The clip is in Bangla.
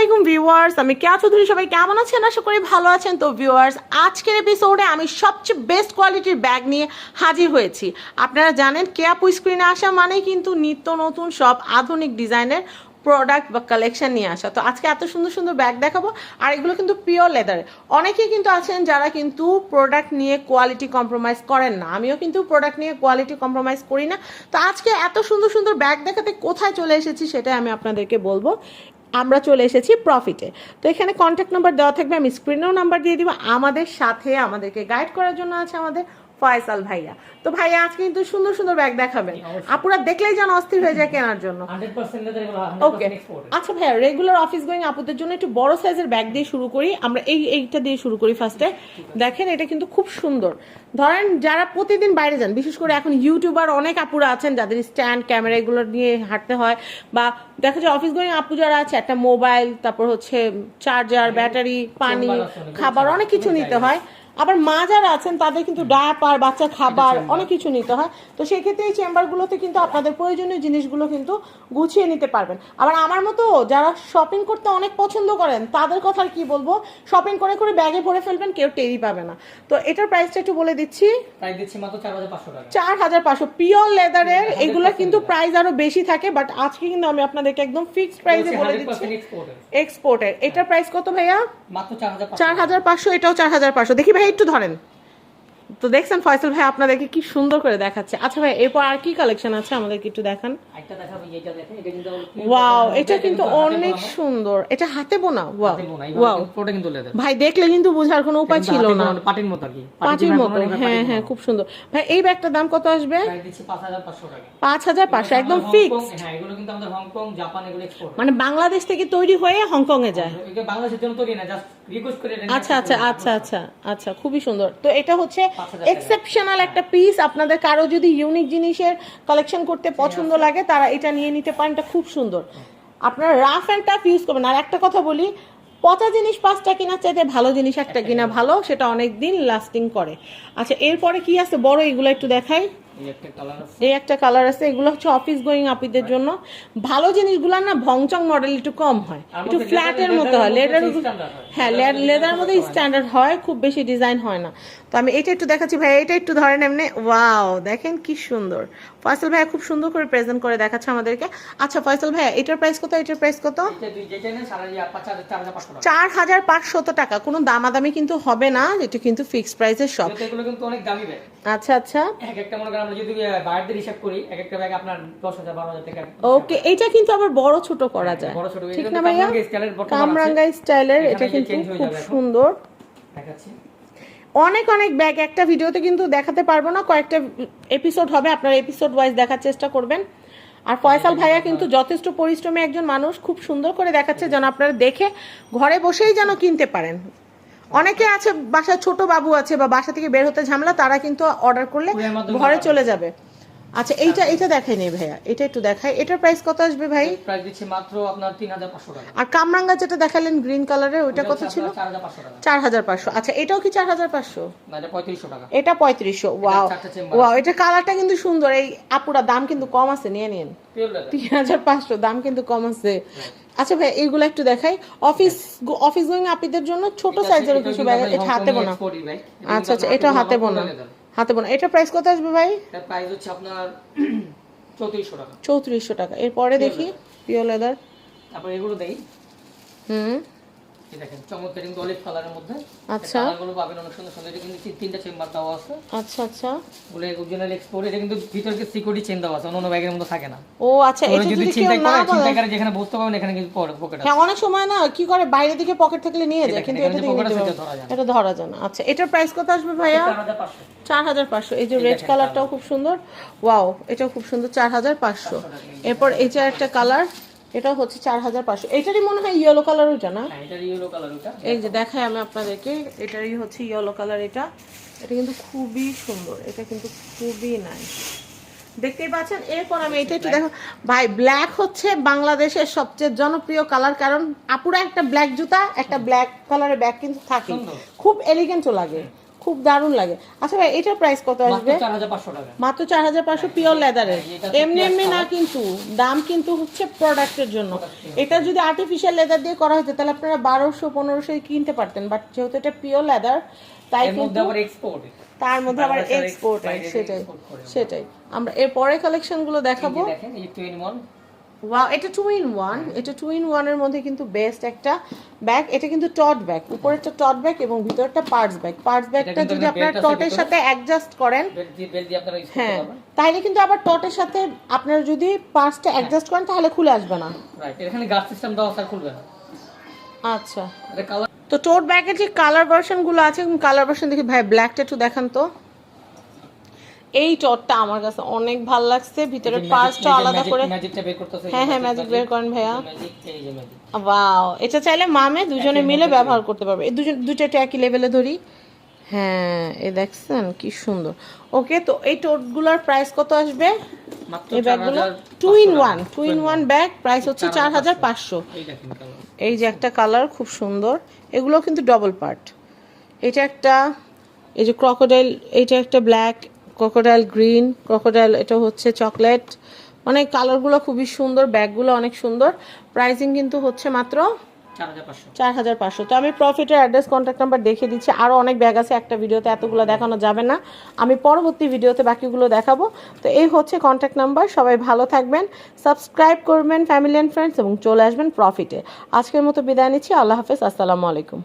আলাইকুম ভিউয়ার্স, আমি কেয়া চৌধুরী সবাই কেমন আছেন? আশা করি ভালো আছেন। তো ভিউয়ার্স, আজকের এপিসোডে আমি সবচেয়ে বেস্ট কোয়ালিটির ব্যাগ নিয়ে হাজির হয়েছি। আপনারা জানেন কেয়াপু স্ক্রিনে আসা মানেই কিন্তু নিত্য নতুন সব আধুনিক ডিজাইনের প্রোডাক্ট বা কালেকশন নিয়ে আসা। তো আজকে এত সুন্দর সুন্দর ব্যাগ দেখাবো, আর এগুলো কিন্তু পিওর লেদারে অনেকেই কিন্তু আছেন যারা কিন্তু প্রোডাক্ট নিয়ে কোয়ালিটি কম্প্রোমাইজ করেন না। আমিও কিন্তু প্রোডাক্ট নিয়ে কোয়ালিটি কম্প্রোমাইজ করি না। তো আজকে এত সুন্দর সুন্দর ব্যাগ দেখাতে কোথায় চলে এসেছি সেটাই আমি আপনাদেরকে বলব। আমরা চলে এসেছি প্রফিটে তো এখানে কন্ট্যাক্ট নাম্বার দেওয়া থাকবে, আমি স্ক্রিনেও নাম্বার দিয়ে দিব। আমাদের সাথে আমাদেরকে গাইড করার জন্য আছে আমাদের। ফয়সাল ভাইয়া। তো ভাইয়া আজকে কিন্তু সুন্দর সুন্দর ব্যাগ দেখাবেন। আপুরা দেখলেই যেন অস্থির হয়ে যায় কেনার জন্য। ওকে আচ্ছা ভাইয়া রেগুলার অফিস গোয়িং আপুদের জন্য একটু বড় সাইজের ব্যাগ দিয়ে শুরু করি। আমরা এই এইটা দিয়ে শুরু করি ফার্স্টে দেখেন এটা কিন্তু খুব সুন্দর। ধরেন যারা প্রতিদিন বাইরে যান বিশেষ করে এখন ইউটিউবার অনেক আপুরা আছেন যাদের স্ট্যান্ড ক্যামেরা এগুলো নিয়ে হাঁটতে হয়। বা দেখা যায় অফিস গোয়িং আপু যারা আছে একটা মোবাইল তারপর হচ্ছে চার্জার ব্যাটারি পানি খাবার অনেক কিছু নিতে হয়। আবার মা যারা আছেন তাদের কিন্তু ডায়াপার বাচ্চা খাবার অনেক কিছু নিতে হয়। তো সেক্ষেত্রে এই চেম্বারগুলোতে কিন্তু আপনাদের প্রয়োজনীয় জিনিসগুলো কিন্তু গুছিয়ে নিতে পারবেন। আবার আমার মতো যারা শপিং করতে অনেক পছন্দ করেন তাদের কথা আর কি বলব? শপিং করে করে ব্যাগে ভরে ফেলবেন কেউ টেরই পাবে না। তো এটার প্রাইসটা একটু বলে দিচ্ছি। চার হাজার পাঁচশো পিওর লেদারের এগুলো কিন্তু প্রাইস আরও বেশি থাকে বাট আজকে কিন্তু আমি আপনাদেরকে একদম ফিক্সড প্রাইসে বলে দিচ্ছি। এক্সপোর্টের এটার প্রাইস কত ভাইয়া? চার হাজার পাঁচশো। এটাও চার হাজার পাঁচশো। দেখি ভাই একটু ধরেন। তো দেখছেন ফয়সাল ভাই আপনাদেরকে কি সুন্দর করে দেখাচ্ছে। আচ্ছা ভাই এরপর আর কি কালেকশন আছে? আমাদেরকে একটু দেখান। ওয়াও এটা কিন্তু অনেক সুন্দর। এটা হাতে বোনা? Wow wow. ভাই দেখলে কিন্তু বোঝার কোনো উপায় ছিল না। পাটির মতো কি। পাটির মতো হ্যাঁ হ্যাঁ খুব সুন্দর। ভাই এই ব্যাগটার দাম কত আসবে? প্রাইস দিচ্ছি পাঁচ হাজার পাঁচশো টাকা। পাঁচ হাজার পাঁচশো একদম আমাদের ফিক্স হ্যাঁ এগুলো কিন্তু আমাদের হংকং জাপান এগুলো এক্সপোর্ট মানে বাংলাদেশ থেকে তৈরি হয়ে হংকং এ যায়। এটা বাংলাদেশের জন্য তৈরি না জাস্ট আচ্ছা আচ্ছা আচ্ছা আচ্ছা আচ্ছা খুবই সুন্দর। তো এটা হচ্ছে 5,000 এক্সেপশনাল একটা পিস আপনাদের কারও যদি ইউনিক জিনিসের কালেকশন করতে পছন্দ লাগে তারা এটা নিয়ে নিতে পারেন। এটা খুব সুন্দর। আপনারা রাফ অ্যান্ড টাফ ইউজ করবেন। আর একটা কথা বলি পচা জিনিস পাঁচটা কেনার চাইতে ভালো জিনিস একটা কিনা ভালো সেটা অনেক দিন লাস্টিং করে। আচ্ছা এরপরে কি আছে? বড় এগুলো একটু দেখাই। এই একটা কালার আছে এগুলো হচ্ছে অফিস গোয়িং আপিদের জন্য। ভালো জিনিসগুলো না ভংচং মডেল একটু কম হয়। একটু ফ্ল্যাটের মতো হয়। লেদার। হ্যাঁ। লেদার মধ্যে স্ট্যান্ডার্ড হয়। খুব বেশি ডিজাইন হয় না। তো আমি এটা একটু দেখাচ্ছি ভাই এটা একটু ধরেন এমনি ওয়াও দেখেন কি সুন্দর। ফয়সাল ভাইয়া খুব সুন্দর করে প্রেজেন্ট করে দেখাচ্ছে আমাদেরকে। আচ্ছা ফয়সাল ভাইয়া এটার প্রাইস কত এটার প্রাইস কত? চার হাজার পাঁচশত টাকা। কোনো দামাদামি কিন্তু হবে না এটা কিন্তু ফিক্সড প্রাইসের সব এগুলো কিন্তু অনেক দামি ব্যাগ আচ্ছা আচ্ছা। এক একটা মনে করেন আমরা যদি বাইরের হিসাব করি এক একটা ব্যাগ আপনার দশ হাজার বারো হাজার টাকা। ওকে এটা কিন্তু আবার বড় ছোট করা যায়। বড় ছোট ঠিক না ভাইয়া? কামরাঙ্গা স্টাইলের এটা কিন্তু খুব সুন্দর। দেখাচ্ছি। অনেক অনেক ব্যাগ একটা ভিডিওতে কিন্তু দেখাতে পারব না কয়েকটা এপিসোড হবে আপনারা এপিসোড ওয়াইজ দেখার চেষ্টা করবেন। আর ফয়সাল ভাইয়া কিন্তু যথেষ্ট পরিশ্রমী একজন মানুষ খুব সুন্দর করে দেখাচ্ছে যেন আপনারা দেখে ঘরে বসেই যেন কিনতে পারেন। অনেকে আছে বাসায় ছোট বাবু আছে বা বাসা থেকে বের হতে ঝামেলা তারা কিন্তু অর্ডার করলে ঘরে। চলে যাবে। আচ্ছা এইটা এটা দেখাই নেই ভাইয়া। এটা একটু দেখাই। এটার প্রাইস কত আসবে ভাই? প্রাইস দিচ্ছি মাত্র আপনার তিন হাজার পাঁচশো টাকা। আর কামরাঙ্গা যেটা দেখালেন গ্রিন কালারের ওইটা কত ছিল? চার হাজার পাঁচশো টাকা। চার হাজার পাঁচশো। আচ্ছা এটাও কি চার হাজার পাঁচশো? না এটা পঁয়ত্রিশশো টাকা। এটা পঁয়ত্রিশশো। ওয়াও ওয়াও এটা কালারটা কিন্তু সুন্দর। এই আপুরা দাম কিন্তু কম আছে নিয়ে নিন। পিওর লেদার তিন হাজার পাঁচশো দাম কিন্তু কম আছে। আচ্ছা ভাই এইগুলো একটু দেখাই। অফিস অফিস গোয়িং আপিদের জন্য ছোট সাইজের কিছু ব্যাগ এটা হাতে বোনা। আচ্ছা আচ্ছা এটা হাতে বোনা। হাতে বোনা। এটা প্রাইস কত আসবে ভাই? এটা প্রাইস হচ্ছে আপনার চৌত্রিশশো টাকা। চৌত্রিশশো টাকা। এরপরে দেখি পিওর লেদার তারপর এগুলো দেই। হুম। দেখেন চমৎকার কিন্তু অলিভ কালারের মধ্যে। আচ্ছা। কালারগুলো পাবেন অনেক সুন্দর সুন্দর। এটা কিন্তু তিনটা চেম্বার দেওয়া আছে। আচ্ছা আচ্ছা। বলে অরিজিনাল এক্সপোর্ট এটা কিন্তু ভিতরকে সিকিউরিটি চেন দেওয়া আছে অন্য ব্যাগের মধ্যে থাকে না। ও আচ্ছা এটা যদি যদি চিন্তা করে চিন্তা করে যেখানে বসতে পারবেন এখানে কিন্তু পকেট আছে। হ্যাঁ অনেক সময় না কি করে বাইরে দিকে পকেট থাকলে নিয়ে যায় কিন্তু এটা যে আছে, ধরা যায় না। এটা ধরা যায় না। আচ্ছা এটার প্রাইস কত আসবে ভাইয়া? চার হাজার পাঁচশো। এই যে রেড কালারটাও খুব সুন্দর। ওয়াও এটাও খুব সুন্দর চার হাজার পাঁচশো। এরপর এইটা একটা কালার এটাও হচ্ছে চার হাজার পাঁচশো। এটারই মনে হয় ইয়েলো কালার ওইটা না? হ্যাঁ এটার ইয়েলো কালার ওটা এই যে দেখাই আমি আপনাদেরকে এটারই হচ্ছে ইয়েলো কালার এটা। এটা কিন্তু খুবই সুন্দর এটা কিন্তু খুবই নাইস দেখতেই পাচ্ছেন? এরপর আমি এটা একটু দেখো। ভাই ব্ল্যাক হচ্ছে বাংলাদেশের সবচেয়ে জনপ্রিয় কালার কারণ আপুরা একটা ব্ল্যাক জুতা একটা ব্ল্যাক কালারের ব্যাগ কিন্তু থাকে। খুব এলিগেন্টও লাগে। খুব দারুণ লাগে। আচ্ছা ভাই এটার প্রাইস কত আসবে? মাত্র চার হাজার পাঁচশো পিওর লেদারের এটা এমনি এমনি না কিন্তু দাম কিন্তু হচ্ছে প্রোডাক্টের জন্য। এটা যদি আর্টিফিশিয়াল লেদার দিয়ে করা হতো তাহলে আপনারা বারোশো পনেরোশো কিনতে পারতেন। বাট যেহেতু এটা পিওর লেদার তাই কিন্তু এক্সপোর্ট তার মধ্যে আবার এক্সপোর্ট সেটাই আমরা। সেটাই। আমরা এর পরে কালেকশনগুলো দেখাবো। দেখেন ওয়াও এটা টু ইন ওয়ান এটা টু ইন ওয়ানের মধ্যে কিন্তু বেস্ট একটা ব্যাগ এটা কিন্তু টট ব্যাগ উপরেরটা টট ব্যাগ এবং ভিতরটা পার্স ব্যাগ পার্স ব্যাগটা যদি আপনার টটের। সাথে অ্যাডজাস্ট করেন হ্যাঁ তাহলে কিন্তু আবার টটের সাথে আপনার যদি পার্সটা অ্যাডজাস্ট করেন তাহলে খুলে আসবে না। এখানে গাছ সিস্টেম আছে আর খুলবে না। আচ্ছা। তো টোট ব্যাগের যে কালার ভার্সনগুলো আছে কালার ভার্সন দেখি ভাই ব্ল্যাকটা একটু দেখান তো। এই টটটা আমার কাছে অনেক ভালো লাগছে। ভিতরে পার্সটা আলাদা করে ম্যাজিকটা বের করতেছে হ্যাঁ, হ্যাঁ, ম্যাজিক বের করেন ভাইয়া। ওয়াও এটা চাইলে মামে দুজনে মিলে ব্যবহার করতে পারবে। এই দুজন দুটো একই লেভেলে ধরি। হ্যাঁ এ দেখছেন কি সুন্দর। ওকে তো এই টোটগুলোর প্রাইস কত আসবে? মাত্র এই ব্যাগগুলো 4500 two in one two in one bag price হচ্ছে চার হাজার পাঁচশো। এই যে একটা কালার খুব সুন্দর। এগুলো কিন্তু ডবল পার্ট এটা একটা এই যে ক্রকোডাইল এইটা একটা ব্ল্যাক ক্রকোডাইল গ্রিন ক্রকোডাইল এটা হচ্ছে চকলেট মানে কালারগুলো খুবই সুন্দর ব্যাগগুলো অনেক সুন্দর। প্রাইসিং কিন্তু হচ্ছে মাত্র 4500 চার হাজার পাঁচশো। তো আমি প্রফিটের অ্যাড্রেস কন্ট্যাক্ট নাম্বার দেখিয়ে দিচ্ছি। আরও অনেক ব্যাগ আছে একটা ভিডিওতে এতগুলো দেখানো যাবে না। আমি পরবর্তী ভিডিওতে বাকিগুলো দেখাবো। তো এই হচ্ছে কন্ট্যাক্ট নাম্বার সবাই ভালো থাকবেন সাবস্ক্রাইব করবেন ফ্যামিলি অ্যান্ড ফ্রেন্ডস এবং চলে আসবেন প্রফিটে আজকের মতো বিদায় নিচ্ছি। আল্লাহ হাফেজ আসসালামু আলাইকুম।